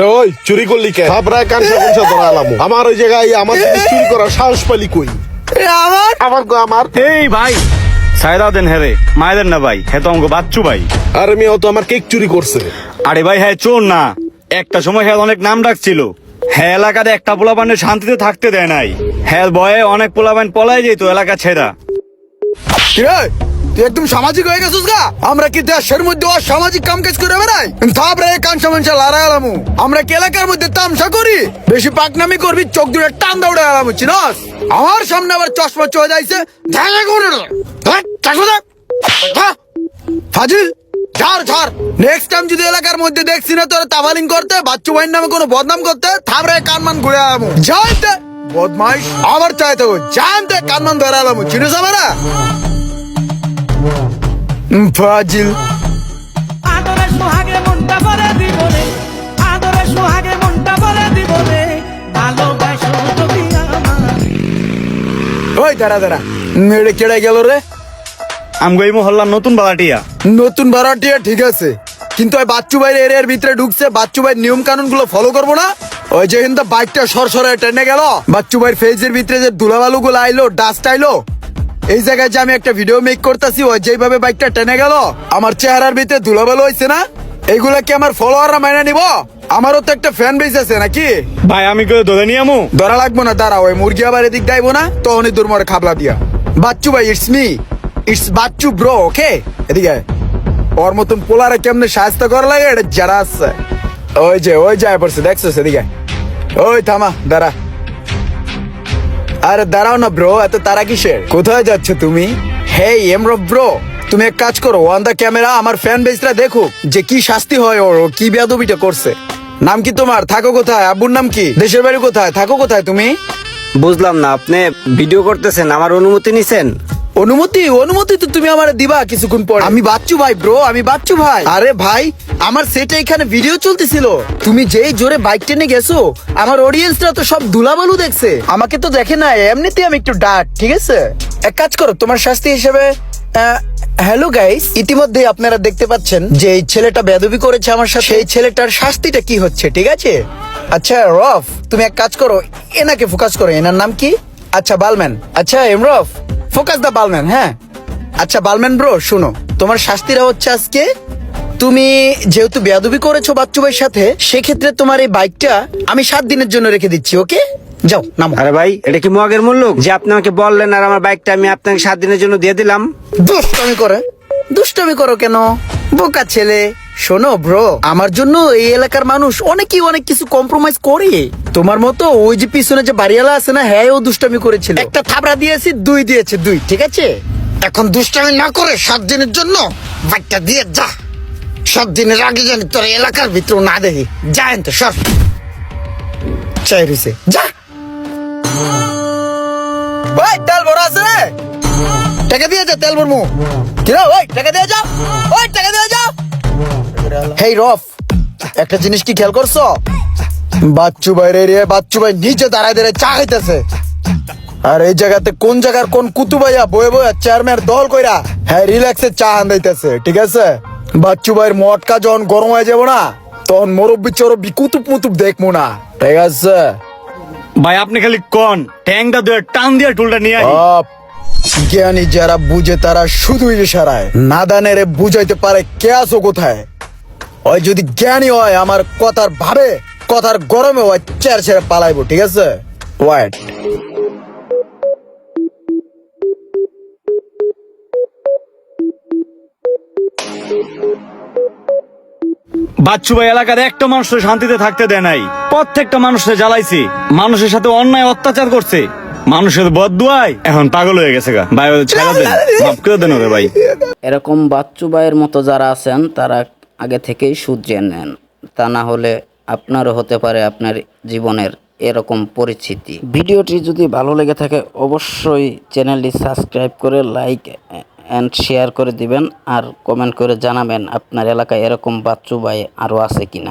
ওই চুরি করলি কে? থাপড়ায় কানসা কুনসা ধরালাম আমার ওই জায়গায় আমার চুরি করার সাহস পালি কই? আমার? আমার গো আমার। এই ভাই সায়দা দেন হেরে। মায়েদের না ভাই হে তো আমাকে বাচ্চু ভাই। আরে মেয়ে ও তো আমার কেক চুরি করছে। আরে ভাই হ্যাঁ চোর না। একটা সময় হ্যাঁ অনেক নাম ডাকছিল। হ্যাঁ এলাকাতে একটা পোলাপানের শান্তিতে থাকতে দেয় নাই। হ্যাঁ বয়ে অনেক পোলাপান পলাই যেত এলাকা ছেড়া। একদম সামাজিক হয়ে গেছিস গা? আমরা কি দেশের মধ্যে অসামাজিক কাম কাজ করে বেড়াই? তারপরে কান সামানসা লড়াই আলামু। আমরা কি এলাকার মধ্যে তামসা করি? বেশি পাকনামি করবি, চোখ দূরে টান দৌড়ে আলামু, চিনস? আমার সামনে আবার চশমা চলে যাইছে। ঝাঁকা করে? ফাজিল, ঝাড় ঝাড়। নেক্সট টাইম যদি এলাকার মধ্যে দেখছি না, তোর তাবালিং করতে, বাচ্চু ভাইয়ের নামে কোনো বদনাম করতে থাবরে কানমান ঘুরে আলামু। জানতে বদমাইশ। আবার চাইতে জানতে কানমান ধরে আলামু, চিনিস আমরা? ফাজিল আদরে সোহাগে মনটা ভরে দিবনে আদরে সোহাগে মনটা ভরে দিবনে ভালোবাসো তুমি আমার ওই দাঁড়া দাঁড়া। মেরে কেড়ে গেল রে। আমগো এই মহল্লার নতুন বালাটিয়া। নতুন ভাড়াটিয়া ঠিক আছে। কিন্তু ওই বাচ্চু ভাইয়ের এরিয়ার ভিতরে ঢুকছে। বাচ্চু ভাইয়ের নিয়ম কানুনগুলো ফলো করব না। ওই যে কিন্তু বাইকটা সরসরে টেনে গেল। বাচ্চু ভাইয়ের ফেজের ভিতরে যে ধুলাবালু গুলো আইলো ডাস্ট আইলো এই জায়গায় যে আমি একটা ভিডিও মেক করতেছি ওই যেভাবে বাইকটা টেনে গেল আমার চেহারার ভিতরে ধুলাবালু হয়েছে না? এইগুলা কি আমার ফলোয়াররা মাইনে নিব? আমারও তো একটা ফ্যান বেস আছে নাকি? ভাই আমি করে ধরে নিয়ে আমু? ধরা লাগবো না দাঁড়া ওই মুরগি আবার এদিক দাইবো না তখনই তোর মরে খাবলা দিয়া। বাচ্চু ভাই it's me it's Bachchu bro okay এদিকে ওর মতন পোলারে কেমনে সাহায্য করা লাগে এটা যারা আছে। ওই যে ওই যায় পড়ছে দেখছ সেদিকে ওই থামা দাঁড়া। আরে দাঁড়াও না ব্রো এত তারা কিসের? কোথায় যাচ্ছ তুমি? হে এমরো ব্রো তুমি এক কাজ করো অন দা ক্যামেরা আমার ফ্যান বেসরা দেখো যে কি শাস্তি হয় ওর কি বেয়াদবিটা করছে। নাম কি তোমার? থাকো কোথায়? আব্বুর নাম কি? দেশের বাড়ি কোথায়? থাকো কোথায় তুমি? বুঝলাম না, আপনি ভিডিও করতেছেন, আমার অনুমতি নিছেন? অনুমতি অনুমতি তো তুমি আমার দিবা কিছুক্ষণ পর। আমি বাচ্চু ভাই ব্রো আমি বাচ্চু ভাই। আরে ভাই আমার সেটা এখানে ভিডিও চলতেছিল। তুমি যেই জোরে বাইক টেনে গেছো আমার অডিয়েন্সরা তো সব ধুলাবালু দেখছে। আমাকে তো দেখে না এমনিতে আমি একটু ডাক ঠিক আছে? এক কাজ করো তোমার শাস্তি হিসেবে হ্যালো গাইস ইতিমধ্যে আপনারা দেখতে পাচ্ছেন যে এই ছেলেটা বেদবি করেছে আমার সাথে। সেই ছেলেটার শাস্তিটা কি হচ্ছে ঠিক আছে? আচ্ছা রফ তুমি এক কাজ করো এনাকে ফোকাস করো এনার নাম কি? আচ্ছা বালম্যান। আচ্ছা এমরফ ফোকাস দা বালম্যান হ্যাঁ? আচ্ছা বালম্যান ব্রো শুনো তোমার শাস্তিরা হচ্ছে আজকে তুমি যেহেতু বেয়াদবি করেছ বাচ্চু ভাইয়ের সাথে সেক্ষেত্রে তোমার এই বাইকটা আমি সাত দিনের জন্য রেখে দিচ্ছি ওকে যাও নামো। আরে ভাই এটা কি মগের মূল্য? যে আপনি আমাকে বললেন আর আমার বাইকটা আমি আপনাকে সাত দিনের জন্য দিয়ে দিলাম। দুষ্টামি করে। দুষ্টামি করো কেন? বোকা ছেলে। শোনো ব্রো আমার জন্য এই এলাকার মানুষ অনেকেই অনেক কিছু কম্প্রোমাইজ করে তোমার মতো ওই যে পিছনে যে বাড়িওয়ালা আছে না হ্যাঁ ও দুষ্টামি করেছিল। একটা থাবড়া দিয়েছি দুই দিয়েছে দুই ঠিক আছে? এখন দুষ্টামি না করে সাত দিনের জন্য বাইকটা দিয়ে যা। সাত দিনের আগে জানি তোর এলাকার ভিতর না দেখি। যা তো সর। চাই রয়েছে যা। ভাই তেল ভরা আছে রে। টাকা দিয়ে যা তেল ভরমু। কিরা ওই টাকা দিয়ে যাও ওই টাকা দিয়ে যাও হেই রফ একটা জিনিস কি খেয়াল করছ? বাচ্চু ভাইয়ের এরিয়ায় বাচ্চু ভাই নিচে দাঁড়ায় দাঁড়ায় চা খাইতেছে। আর এই জায়গাতে কোন জায়গার কোন কুতু ভাইয়া বয়ে বয়ে চেয়ারম্যান দল কইরা হ্যাঁ রিল্যাক্সে চা আন্দাইতেছে ঠিক আছে? বাচ্চু ভাইয়ের মটকা যখন গরম হয়ে যাব না তখন মুরব্বি চরব্বি কুতুব মুতুব দেখব না ঠিক আছে? ভাই আপনি খালি কন ট্যাংটা দিয়ে টান দিয়ে টুলটা নিয়ে আই জ্ঞানী যারা বুঝে তারা শুধু ইশারায়। নাদানের বুঝাইতে পারে কে আসো কোথায়। ওই যদি জ্ঞানী হয় আমার কথার ভাবে কথার গরমে ওই চেয়ার ছেড়ে পালাইবো ঠিক আছে? ওয়াইট বাচ্চু ভাই এলাকার একটা মানুষের শান্তিতে থাকতে দেয় নাই। প্রত্যেকটা মানুষকে জ্বালাইছি। মানুষের সাথে অন্যায় অত্যাচার করছে। মানুষের বদুয়ায় এখন পাগল হয়ে গেছে গা। ভাই ছেড়ে দেন। মাফ করে দেন ওরে ভাই। এরকম বাচ্চু ভাইয়ের মতো যারা আছেন তারা আগে থেকেই সুদ নেন। তা না হলে আপনারও হতে পারে আপনার জীবনের এরকম পরিস্থিতি। ভিডিওটি যদি ভালো লেগে থাকে, অবশ্যই চ্যানেলটি সাবস্ক্রাইব করে লাইক অ্যান্ড শেয়ার করে দিবেন আর কমেন্ট করে জানাবেন আপনার এলাকায় এরকম বাচ্চু ভাই আরও আছে কিনা।